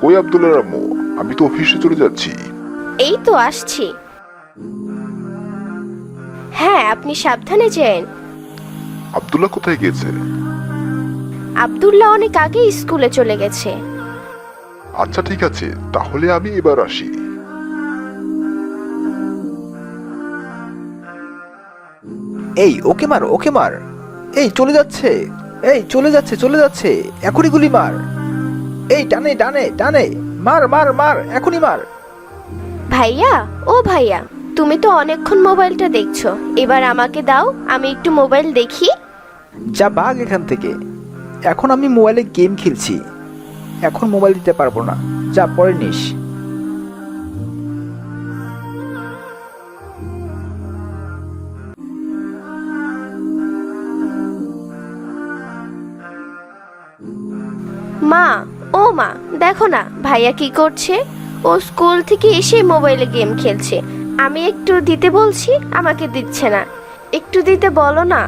কই আব্দুল্লাহ আম্মু? আমি তো অফিসে চলে যাচ্ছি। এই তো আসছি। হ্যাঁ আপনি সাবধানে যেন। আব্দুল্লাহ কোথায় গেছে আব্দুল্লাহ অনেক আগে স্কুলে চলে গেছে। আচ্ছা ঠিক আছে। তাহলে আমি এবার আসি। এই ওকে মার ওকে মার। এই চলে যাচ্ছে। এই চলে যাচ্ছে চলে যাচ্ছে। এখনই গুলি মার। এই ডানে ডানে ডানে মার মার মার এখনই মার। ভাইয়া ও ভাইয়া তুমি তো অনেকক্ষণ মোবাইলটা দেখছ। এবার আমাকে দাও আমি একটু মোবাইল দেখি। যা বাঘ এখান থেকে। এখন আমি মোবাইলে গেম খেলছি। এখন মোবাইল দিতে পারব না। যা পরে নিস। মা ও মা, দেখো না, ভাইয়া কি করছে? ও স্কুল থেকে এসে মোবাইলে গেম খেলছে। আমি একটু দিতে বলছি, আমাকে দিচ্ছে না। একটু দিতে বলো না।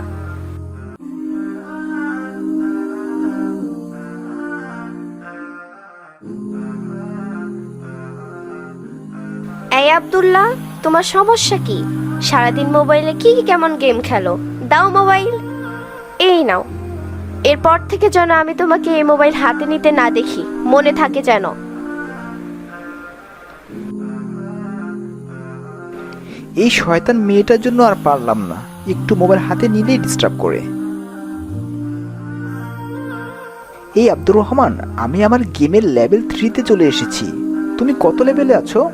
এই আব্দুল্লাহ, তোমার সমস্যা কি? সারাদিন মোবাইলে কি কি কেমন গেম খেলো? দাও মোবাইল। এই নাও। এরপর থেকে যেন আমি তোমাকে এই মোবাইল হাতে নিতে না দেখি, মনে থাকে যেন। এই শয়তান মেয়েটার জন্য আর পারলাম না। একটু মোবাইল হাতে নিলেই ডিস্টার্ব করে। এই আব্দুর রহমান, আমি আমার গেমের লেভেল থ্রিতে চলে এসেছি। তুমি কত লেভেলে আছো?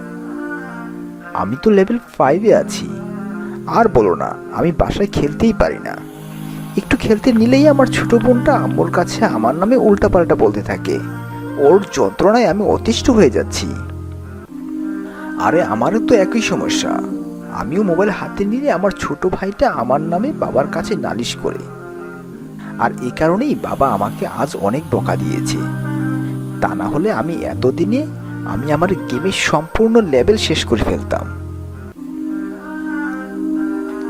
আমি তো লেভেল ফাইভে আছি। আর বলো না, আমি বাসায় খেলতেই পারি না। একটু খেলতে নিলেই আমার ছোট বোনটা আম্মুর কাছে আমার নামে উল্টাপাল্টা বলতে থাকে। ওর যন্ত্রণায় আমি অতিষ্ঠ হয়ে যাচ্ছি। আরে, আমারও তো একই সমস্যা। আমিও মোবাইল হাতে নিলে আমার ছোট ভাইটা আমার নামে বাবার কাছে নালিশ করে। আর এই কারণেই বাবা আমাকে আজ অনেক বকা দিয়েছে। তা না হলে আমি এতদিনে আমি আমার গেমের সম্পূর্ণ লেভেল শেষ করে ফেলতাম।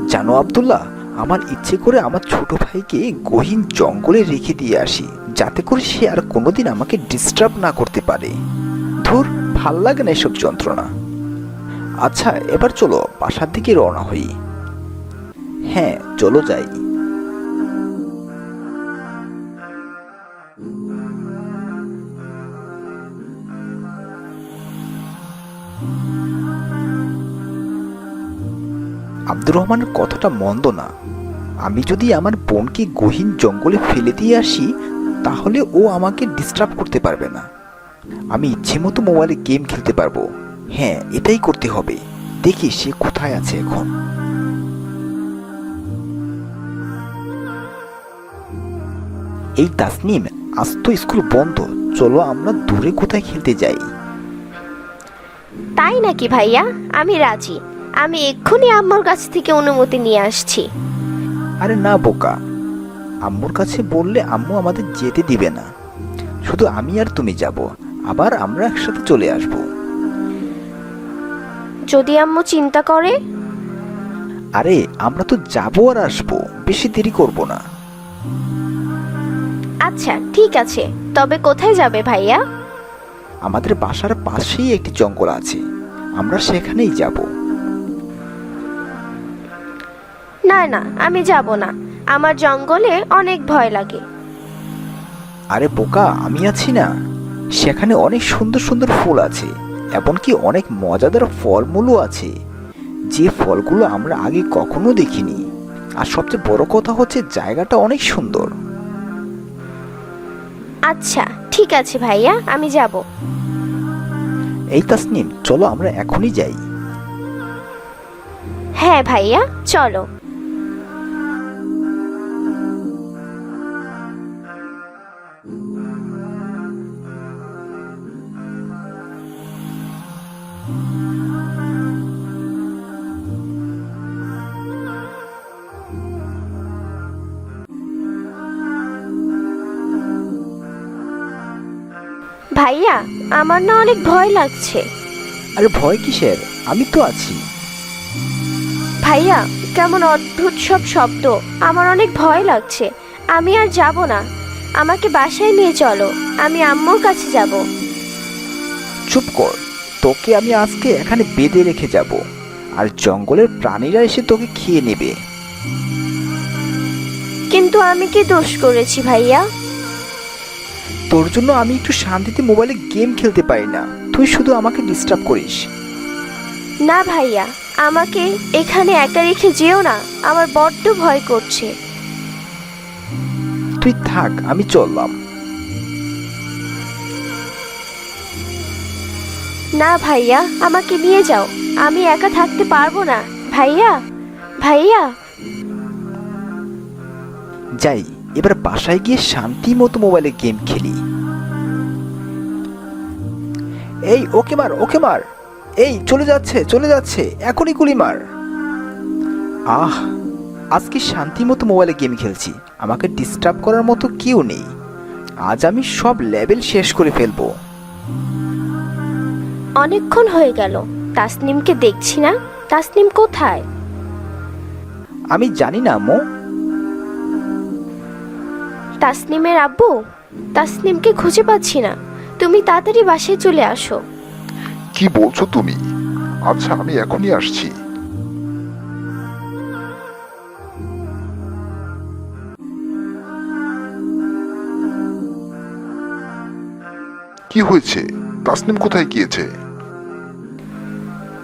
জানো আব্দুল্লাহ আমার ইচ্ছে করে আমার ছোট ভাইকে গহীন জঙ্গলে রেখে দিয়ে আসি, যাতে করে সে আর কোনোদিন আমাকে ডিস্টার্ব না করতে পারে। ধুর, ভালো লাগে না এসব যন্ত্রণা। আচ্ছা এবার চলো বাসার দিকে রওনা হই। হ্যাঁ চলো যাই। আব্দুর রহমানের কথাটা মন্দ না। আমি যদি আমার বোনকে গহীন জঙ্গলে ফেলে দিয়ে আসি, তাহলে ও আমাকে ডিস্টার্ব করতে পারবে না। আমি ইচ্ছে মতো মোবাইলে গেম খেলতে পারব। হ্যাঁ এটাই করতে হবে। দেখি সে কোথায় আছে এখন। এই তাসনিম, আজ তো স্কুল বন্ধ। চলো আমরা দূরে কোথায় খেলতে যাই। তাই নাকি ভাইয়া? আমি রাজি। আমি এক্ষুনি আম্মুর কাছ থেকে অনুমতি নিয়ে আসছি। আরে না বোকা। আম্মুর কাছে বললে আম্মু আমাদের যেতে দিবে না। শুধু আমি আর তুমি যাব। আবার আমরা একসাথে চলে আসব। যদি আম্মু চিন্তা করে? আরে আমরা তো যাব আর আসব। বেশি দেরি করব না। আচ্ছা ঠিক আছে। তবে কোথায় যাবে ভাইয়া? আমাদের বাসার পাশেই একটি জঙ্গল আছে। আমরা সেখানেই যাব। না না আমি যাব না। আমার জঙ্গলে অনেক ভয় লাগে। আরে বোকা আমি আছি না। সেখানে অনেক সুন্দর সুন্দর ফুল আছে এমনকি অনেক মজাদার ফলমূলও আছে। যে ফলগুলো আমরা আগে কখনো দেখিনি। আর সবচেয়ে বড় কথা হচ্ছে জায়গাটা অনেক সুন্দর। আচ্ছা ঠিক আছে ভাইয়া আমি যাব। এই তাসনিম চলো আমরা এখনই যাই। হ্যাঁ ভাইয়া চলো। ভাইয়া আমার না অনেক ভয় লাগছে। আরে ভয় কিসের? আমি তো আছি। ভাইয়া কেমন অদ্ভুত সব শব্দ। আমার অনেক ভয় লাগছে। আমি আর যাব না। আমাকে বাসায় নিয়ে চলো। আমি আম্মুর কাছে যাব। চুপ কর। তোকে আমি আজকে এখানে বেঁধে রেখে যাব। আর জঙ্গলের প্রাণীরা এসে তোকে খেয়ে নেবে। কিন্তু আমি কি দোষ করেছি ভাইয়া? তোর জন্য আমি একটু শান্তিতে মোবাইলে গেম খেলতে পারি না। তুই শুধু আমাকে ডিস্টার্ব করিস। না ভাইয়া আমাকে এখানে একা রেখে যেও না। আমার বড্ড ভয় করছে। তুই থাক আমি চললাম। না ভাইয়া আমাকে নিয়ে যাও। আমি একা থাকতে পারব না। ভাইয়া ভাইয়া। যাই। এবার বাসায় গিয়ে শান্তি মতো মোবাইলে গেম খেলি। এই ওকে মার ওকে মার। এই চলে যাচ্ছে চলে যাচ্ছে এখনই গুলি মার। আহ আজকে শান্তি মতো মোবাইলে গেম খেলছি। আমাকে ডিস্টার্ব করার মতো কেউ নেই। আজ আমি সব লেভেল শেষ করে ফেলব। অনেকক্ষণ হয়ে গেল। তাসনিমকে দেখছি না। তাসনিম কোথায়? আমি জানি না মো। তাসনিমের আব্বু? তাসনিমকে খুঁজে পাচ্ছি না। তুমি তাড়াতাড়ি বাসায় চলে আসো। কি বলছো তুমি? আচ্ছা আমি এখনই আসছি। কি হয়েছে? তাসনিম কোথায় গিয়েছে?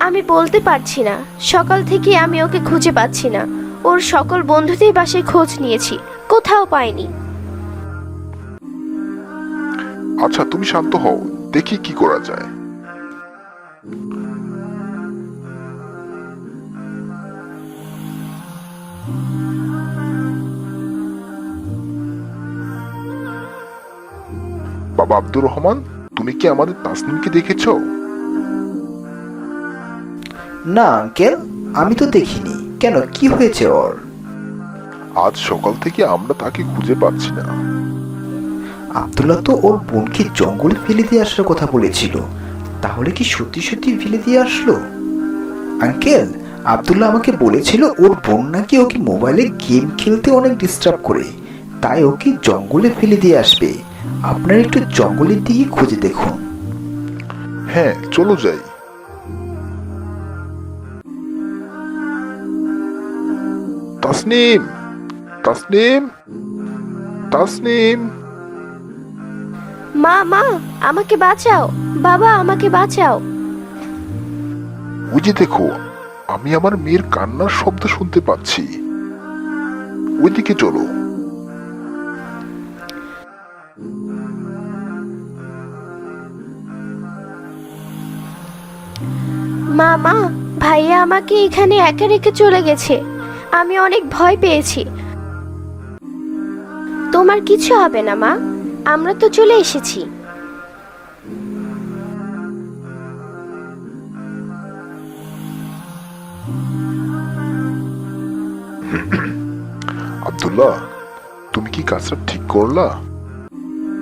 আমি বলতে পারছি না। সকাল থেকে আমি ওকে খুঁজে পাচ্ছি না। ওর সকল বন্ধুদের বাসায় খোঁজ নিয়েছি। কোথাও পাইনি। আচ্ছা তুমি শান্ত হও দেখি কি করা যায়। বাবা আব্দুর রহমান তুমি কি আমাদের তাসনিমকে দেখেছ? না আঙ্কেল আমি তো দেখিনি। কেন কি হয়েছে ওর? আজ সকাল থেকে আমরা তাকে খুঁজে পাচ্ছি না। আব্দুল্লাহ তো ওর বোনকে জঙ্গলে ফেলে দিয়ে আসার কথা বলেছিল। তাহলে কি সত্যি সত্যি ফেলে দিয়ে আসলো? আঙ্কেল, আব্দুল্লাহ আমাকে বলেছিল ওর বোন নাকি ওকে মোবাইলে গেম খেলতে অনেক ডিস্টার্ব করে। তাই ওকে জঙ্গলে ফেলে দিয়ে আসবে। আপনারা একটু জঙ্গলের দিকে খুঁজে দেখুন। হ্যাঁ চলো যাই। তাসনিম তাসনিম তাসনিম। মা মা আমাকে বাঁচাও। বাবা আমাকে বাঁচাও। ওই যে দেখো আমি আমার মেয়ের কান্নার শব্দ শুনতে পাচ্ছি। ওইদিকে চলো। মা মা ভাইয়া আমাকে এখানে একা রেখে চলে গেছে। আমি অনেক ভয় পেয়েছি। তোমার কিছু হবে না মা। আমরা তো চলে এসেছি। আব্দুল্লাহ তুমি কি কাজটা ঠিক করলা?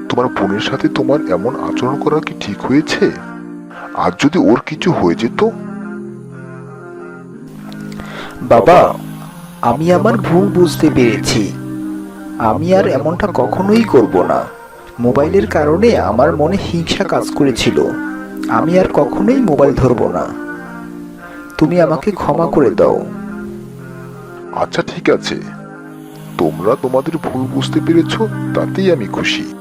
তোমার বোনের সাথে তোমার এমন আচরণ করা কি ঠিক হয়েছে? আর যদি ওর কিছু হয়ে যেত? বাবা আমি আমার ভুল বুঝতে পেরেছি। আমি আর এমনটা কখনোই করব না। মোবাইলের কারণে আমার মনে হিংসা কাজ করেছিল। আমি আর কখনোই মোবাইল ধরবো না। তুমি আমাকে ক্ষমা করে দাও। আচ্ছা ঠিক আছে। তোমরা তোমাদের ভুল বুঝতে পেরেছ, তাতেই আমি খুশি।